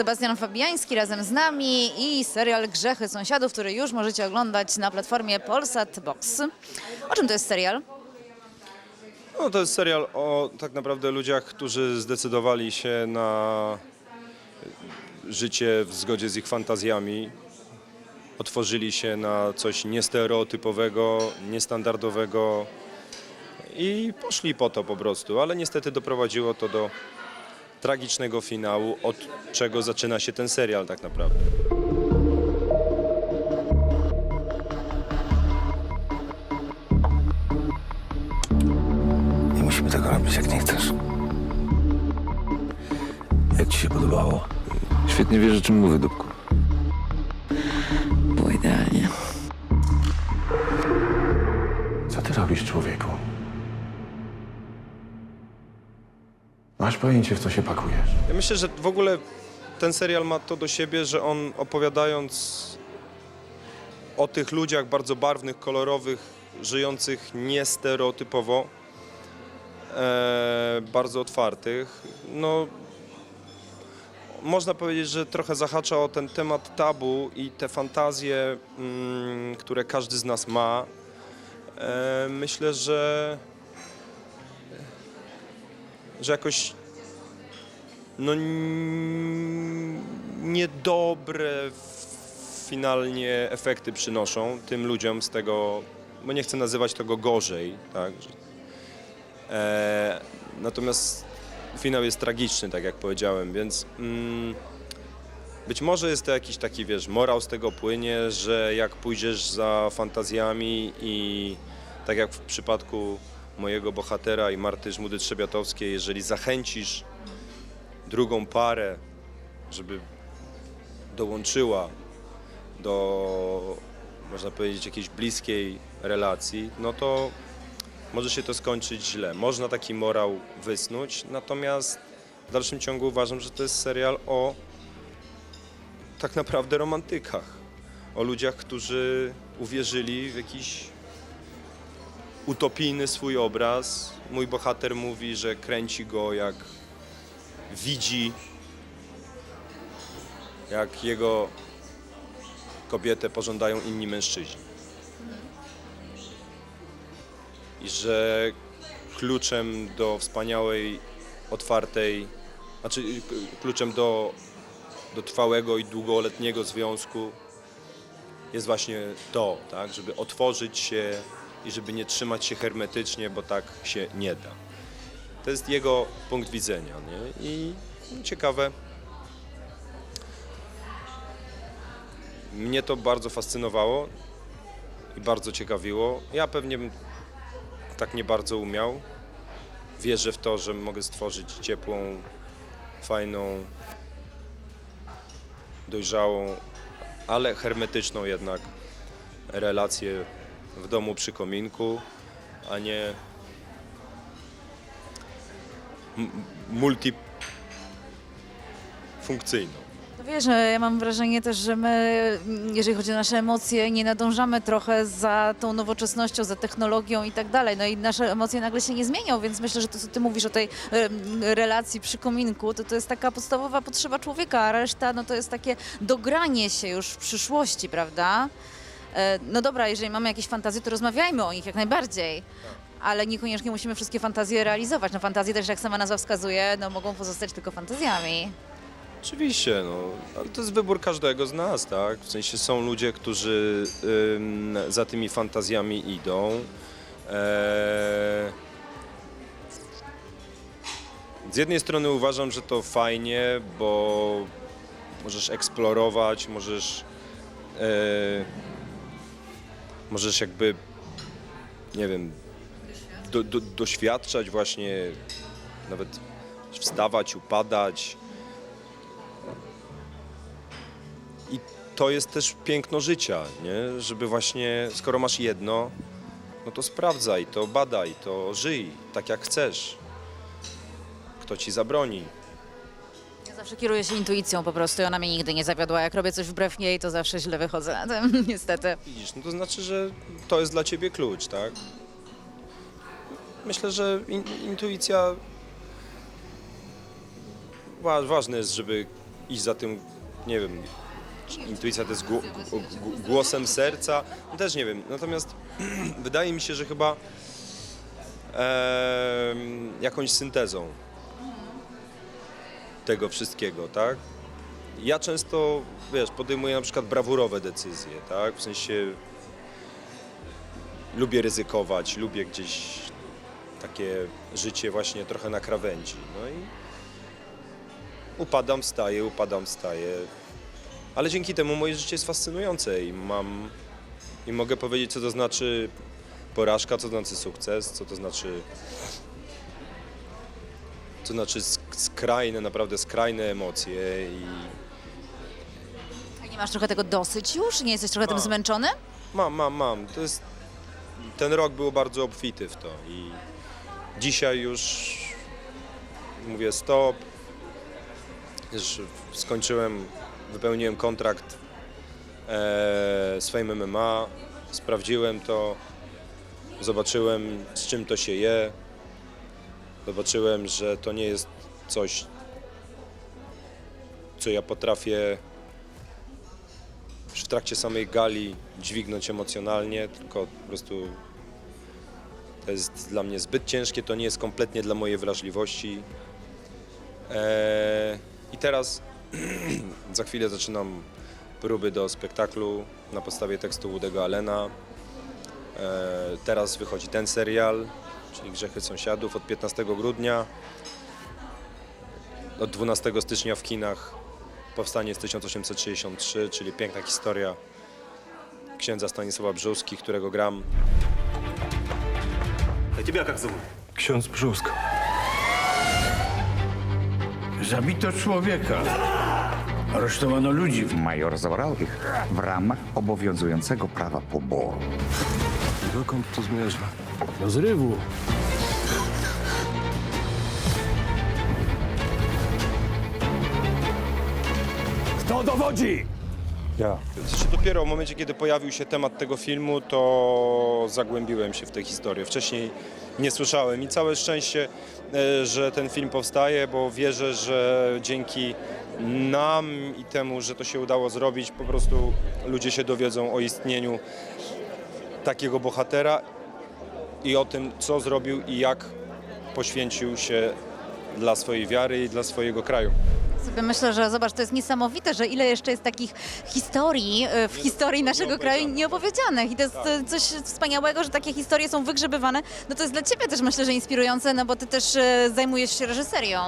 Sebastian Fabiański razem z nami i serial Grzechy Sąsiadów, który już możecie oglądać na platformie Polsat Box. O czym to jest serial? No, to jest serial o tak naprawdę ludziach, którzy zdecydowali się na życie w zgodzie z ich fantazjami. Otworzyli się na coś niestereotypowego, niestandardowego i poszli po to po prostu, ale niestety doprowadziło to do tragicznego finału, od czego zaczyna się ten serial tak naprawdę. Robić, jak nie chcesz. Jak ci się podobało? Świetnie wiesz, o czym mówię, Dubku. Było idealnie. Co ty robisz, człowieku? Masz pojęcie, w co się pakujesz? Ja myślę, że w ogóle ten serial ma to do siebie, że on opowiadając o tych ludziach bardzo barwnych, kolorowych, żyjących niestereotypowo, e, bardzo otwartych, no można powiedzieć, że trochę zahacza o ten temat tabu i te fantazje, mm, które każdy z nas ma. E, myślę, że że jakoś no niedobre finalnie efekty przynoszą tym ludziom z tego, bo nie chcę nazywać tego gorzej, tak? E, natomiast finał jest tragiczny, tak jak powiedziałem, więc mm, być może jest to jakiś taki, wiesz, morał z tego płynie, że jak pójdziesz za fantazjami i tak jak w przypadku mojego bohatera i Marty Żmudy Trzebiatowskiej, jeżeli zachęcisz drugą parę, żeby dołączyła do, można powiedzieć, jakiejś bliskiej relacji, no to może się to skończyć źle. Można taki morał wysnuć, natomiast w dalszym ciągu uważam, że to jest serial o tak naprawdę romantykach. O ludziach, którzy uwierzyli w jakiś utopijny swój obraz. Mój bohater mówi, że kręci go jak widzi, jak jego kobietę pożądają inni mężczyźni. I że kluczem do wspaniałej, otwartej, znaczy k- kluczem do, do trwałego i długoletniego związku jest właśnie to, tak, żeby otworzyć się i żeby nie trzymać się hermetycznie, bo tak się nie da. To jest jego punkt widzenia, nie? I ciekawe. Mnie to bardzo fascynowało i bardzo ciekawiło. Ja pewnie tak nie bardzo umiał. Wierzę w to, że mogę stworzyć ciepłą, fajną, dojrzałą, ale hermetyczną jednak relację w domu przy kominku, a nie multifunkcyjną. Wiesz, ja mam wrażenie też, że my, jeżeli chodzi o nasze emocje, nie nadążamy trochę za tą nowoczesnością, za technologią i tak dalej. No i nasze emocje nagle się nie zmienią, więc myślę, że to, co ty mówisz o tej relacji przy kominku, to to jest taka podstawowa potrzeba człowieka, a reszta no to jest takie dogranie się już w przyszłości, prawda? E, No dobra, jeżeli mamy jakieś fantazje, to rozmawiajmy o nich jak najbardziej. Ale niekoniecznie musimy wszystkie fantazje realizować. No fantazje też, jak sama nazwa wskazuje, no mogą pozostać tylko fantazjami. Oczywiście, no, ale to jest wybór każdego z nas, tak? W sensie są ludzie, którzy ym, za tymi fantazjami idą. Eee, z jednej strony uważam, że to fajnie, bo możesz eksplorować, możesz, e, możesz jakby, nie wiem, do, do, doświadczać właśnie, nawet wstawać, upadać, to jest też piękno życia, nie? Żeby właśnie, skoro masz jedno, no to sprawdzaj, to badaj, to żyj tak jak chcesz. Kto ci zabroni? Zawsze kieruję się intuicją po prostu i ona mnie nigdy nie zawiodła. Jak robię coś wbrew niej, to zawsze źle wychodzę na tym, niestety. Widzisz, no to znaczy, że to jest dla ciebie klucz, tak? Myślę, że in, intuicja. Wa, ważne jest, żeby iść za tym, nie wiem, intuicja to jest gło, głosem serca. No Też nie wiem. Natomiast wydaje mi się, że chyba em, jakąś syntezą tego wszystkiego, tak? Ja często, wiesz, podejmuję na przykład brawurowe decyzje, tak? W sensie lubię ryzykować, lubię gdzieś takie życie właśnie trochę na krawędzi. No i upadam, wstaję, upadam, wstaję. Ale dzięki temu moje życie jest fascynujące i mam i mogę powiedzieć, co to znaczy porażka, co to znaczy sukces, co to znaczy co to znaczy sk- skrajne, naprawdę skrajne emocje i A nie masz trochę tego dosyć już? Nie jesteś trochę tym Mam. zmęczony? Mam, mam, mam. To jest... Ten rok był bardzo obfity w to i dzisiaj już mówię stop. Już skończyłem, wypełniłem kontrakt z Fame MMA, sprawdziłem to, zobaczyłem z czym to się je, zobaczyłem, że to nie jest coś, co ja potrafię w trakcie samej gali dźwignąć emocjonalnie, tylko po prostu to jest dla mnie zbyt ciężkie, to nie jest kompletnie dla mojej wrażliwości. Eee, I teraz za chwilę zaczynam próby do spektaklu na podstawie tekstu Woody'ego Allena. Eee, teraz wychodzi ten serial, czyli Grzechy Sąsiadów od 15 grudnia. Od 12 stycznia w kinach Powstanie z 1863, czyli piękna historia księdza Stanisława Brzuski, którego gram. А тебя как зовут? Ksiądz Brzusk. Zabito człowieka. Aresztowano ludzi. Major zabrał ich w ramach obowiązującego prawa poboru. Dokąd to zmierza? Do zrywu. Kto dowodzi? Ja. Znaczy dopiero w momencie, kiedy pojawił się temat tego filmu, to zagłębiłem się w tę historię. Wcześniej nie słyszałem i całe szczęście, e, że ten film powstaje, bo wierzę, że dzięki nam i temu, że to się udało zrobić, po prostu ludzie się dowiedzą o istnieniu takiego bohatera i o tym, co zrobił i jak poświęcił się dla swojej wiary i dla swojego kraju. Sobie myślę, że zobacz, to jest niesamowite, że ile jeszcze jest takich historii e, w historii naszego kraju nieopowiedzianych. I to jest e, coś wspaniałego, że takie historie są wygrzebywane. No to jest dla ciebie też myślę, że inspirujące, no bo ty też e, zajmujesz się reżyserią.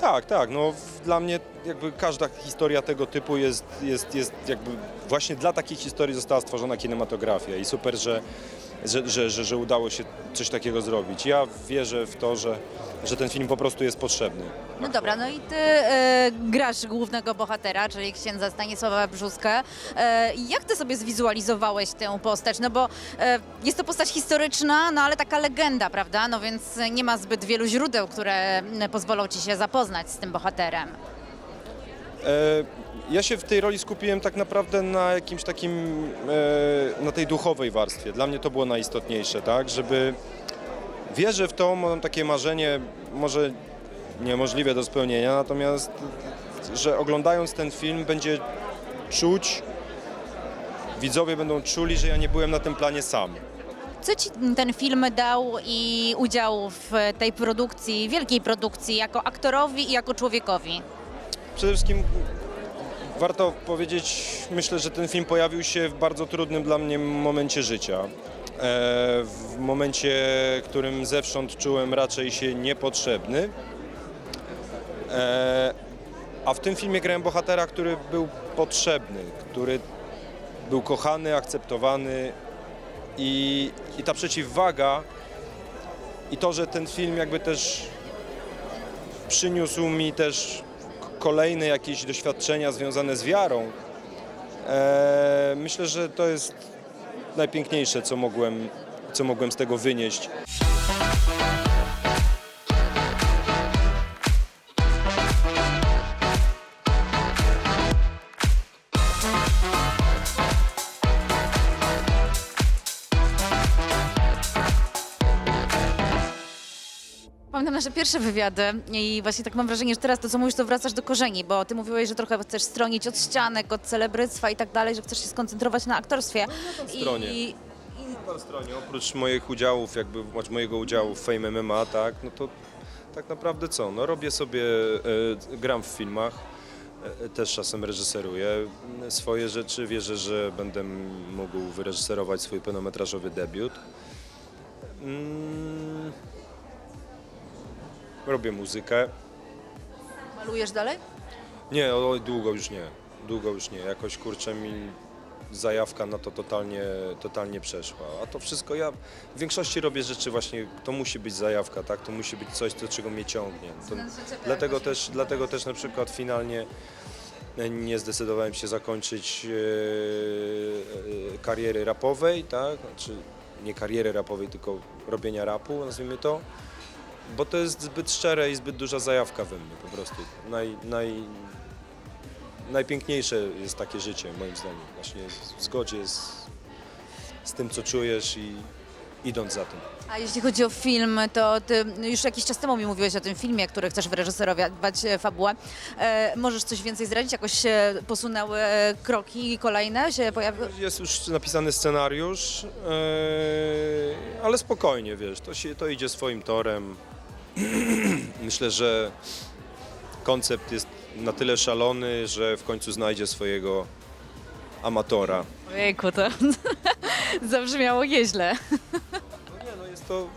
Tak, tak. No, w- dla mnie jakby każda historia tego typu jest, jest, jest jakby właśnie dla takich historii została stworzona kinematografia i super, że, że, że, że, udało się coś takiego zrobić. Ja wierzę w to, że, że ten film po prostu jest potrzebny. No dobra, no i ty e, grasz głównego bohatera, czyli księdza Stanisława Brzuskę. E, jak ty sobie zwizualizowałeś tę postać? No bo e, jest to postać historyczna, no ale taka legenda, prawda? No więc nie ma zbyt wielu źródeł, które pozwolą ci się zapoznać z tym bohaterem. E, Ja się w tej roli skupiłem tak naprawdę na jakimś takim, e, na tej duchowej warstwie. Dla mnie to było najistotniejsze, tak, żeby wierzę w to, mam takie marzenie, może niemożliwe do spełnienia, natomiast, że oglądając ten film będzie czuć, widzowie będą czuli, że ja nie byłem na tym planie sam. Co ci ten film dał i udział w tej produkcji, wielkiej produkcji, jako aktorowi i jako człowiekowi? Przede wszystkim warto powiedzieć, myślę, że ten film pojawił się w bardzo trudnym dla mnie momencie życia. E, W momencie, w którym zewsząd czułem raczej się niepotrzebny. E, A w tym filmie grałem bohatera, który był potrzebny, który był kochany, akceptowany i, i ta przeciwwaga i to, że ten film jakby też przyniósł mi też kolejne jakieś doświadczenia związane z wiarą. E, myślę, że to jest najpiękniejsze, co mogłem, co mogłem z tego wynieść. Nasze pierwsze wywiady i właśnie tak mam wrażenie, że teraz to, co mówisz, to wracasz do korzeni, bo ty mówiłeś, że trochę chcesz stronić od ścianek, od celebryctwa i tak dalej, że chcesz się skoncentrować na aktorstwie. stronie. I, Na stronie, oprócz moich udziałów, jakby znaczy mojego udziału w Fame MMA, tak, no to tak naprawdę co? No robię sobie, e, gram w filmach, e, też czasem reżyseruję swoje rzeczy. Wierzę, że będę mógł wyreżyserować swój pełnometrażowy debiut. Mm, robię muzykę. malujesz dalej? Nie, oj, długo już nie. Długo już nie. Jakoś kurczę mi zajawka na to totalnie, totalnie przeszła. A to wszystko ja w większości robię rzeczy właśnie, to musi być zajawka, tak? To musi być coś, do czego mnie ciągnie. To, dlatego, też, dlatego też na przykład finalnie nie zdecydowałem się zakończyć e, e, kariery rapowej, tak? Znaczy nie kariery rapowej, tylko robienia rapu, nazwijmy to. Bo to jest zbyt szczere i zbyt duża zajawka we mnie po prostu. Naj, naj, najpiękniejsze jest takie życie moim zdaniem. Właśnie w zgodzie z, z tym, co czujesz i idąc za tym. A jeśli chodzi o film, to ty już jakiś czas temu mi mówiłeś o tym filmie, który chcesz wyreżyserować e, fabułę. E, możesz coś więcej zdradzić? Jakoś się posunęły e, kroki kolejne się pojawiły? Jest już napisany scenariusz, yy, ale spokojnie, wiesz, to, się, to idzie swoim torem. Myślę, że koncept jest na tyle szalony, że w końcu znajdzie swojego amatora. Ojejku, to zabrzmiało nieźle. No nie, no jest to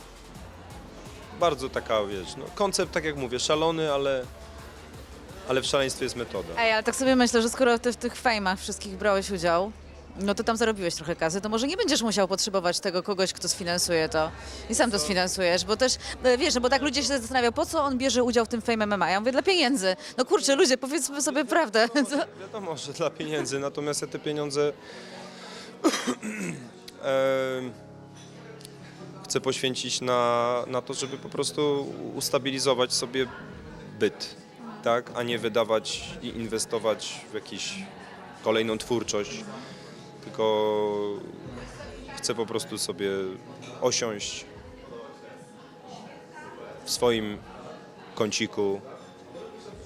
bardzo taka, wiesz, no, koncept, tak jak mówię, szalony, ale, ale w szaleństwie jest metoda. Ej, ale tak sobie myślę, że skoro ty w tych fejmach wszystkich brałeś udział, no to tam zarobiłeś trochę kasy, to może nie będziesz musiał potrzebować tego kogoś, kto sfinansuje to i sam to sfinansujesz, bo też, e, wiesz, no bo tak ludzie się zastanawiają, po co on bierze udział w tym Fame MMA? Ja mówię, dla pieniędzy. No kurczę, ludzie, powiedzmy sobie prawdę. Co? Wiadomo, że dla pieniędzy, natomiast ja te pieniądze em, chcę poświęcić na, na to, żeby po prostu ustabilizować sobie byt, tak, a nie wydawać i inwestować w jakąś kolejną twórczość, tylko chcę po prostu sobie osiąść w swoim kąciku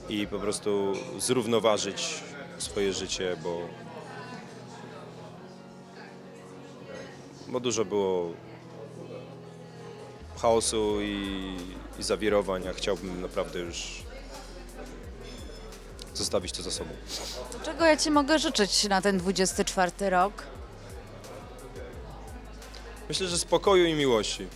i po prostu zrównoważyć swoje życie, bo, bo dużo było chaosu i, i zawirowań, a chciałbym naprawdę już zostawić to za sobą. Czego ja ci mogę życzyć na ten 24 rok? Myślę, że spokoju i miłości.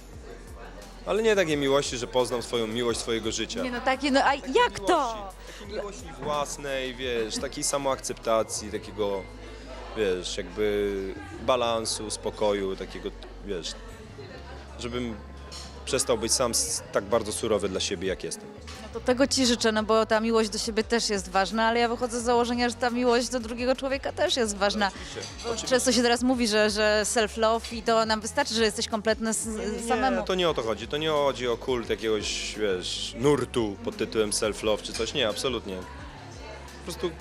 Ale nie takiej miłości, że poznam swoją miłość swojego życia. Nie no takie, no a jak to? Takiej miłości własnej, wiesz, takiej samoakceptacji, takiego, wiesz, jakby balansu, spokoju, takiego, wiesz, żebym przestał być sam s- tak bardzo surowy dla siebie, jak jestem. To tego ci życzę, no bo ta miłość do siebie też jest ważna, ale ja wychodzę z założenia, że ta miłość do drugiego człowieka też jest ważna. Bo Często się teraz mówi, że, że self-love i to nam wystarczy, że jesteś kompletny s- samemu. Nie, to nie o to chodzi. To nie chodzi o kult jakiegoś, wiesz, nurtu pod tytułem self-love czy coś. Nie, absolutnie. Po prostu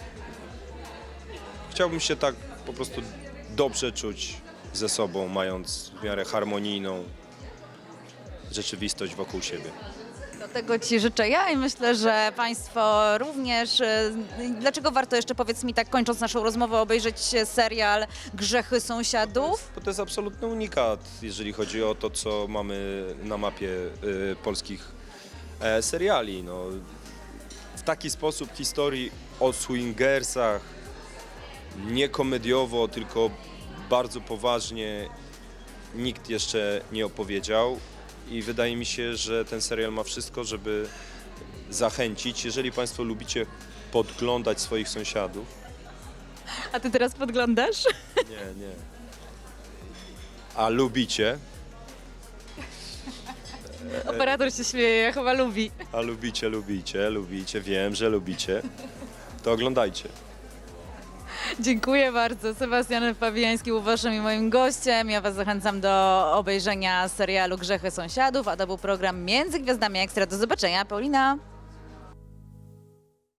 chciałbym się tak po prostu dobrze czuć ze sobą, mając w miarę harmonijną rzeczywistość wokół siebie. Tego Ci życzę ja i myślę, że Państwo również. E, Dlaczego warto jeszcze, powiedz mi tak, kończąc naszą rozmowę, obejrzeć serial Grzechy Sąsiadów? Bo to jest absolutny unikat, jeżeli chodzi o to, co mamy na mapie y, polskich e, seriali. No, w taki sposób historii o swingersach, nie komediowo, tylko bardzo poważnie nikt jeszcze nie opowiedział. I wydaje mi się, że ten serial ma wszystko, żeby zachęcić, jeżeli Państwo lubicie podglądać swoich sąsiadów. A Ty teraz podglądasz? Nie, nie. A lubicie, Operator się śmieje, chyba lubi. a lubicie, lubicie, lubicie, wiem, że lubicie, to oglądajcie. Dziękuję bardzo. Sebastian Pawijański był waszym i moim gościem. Ja was zachęcam do obejrzenia serialu Grzechy Sąsiadów, a to był program Między Gwiazdami Ekstra. Do zobaczenia, Paulina.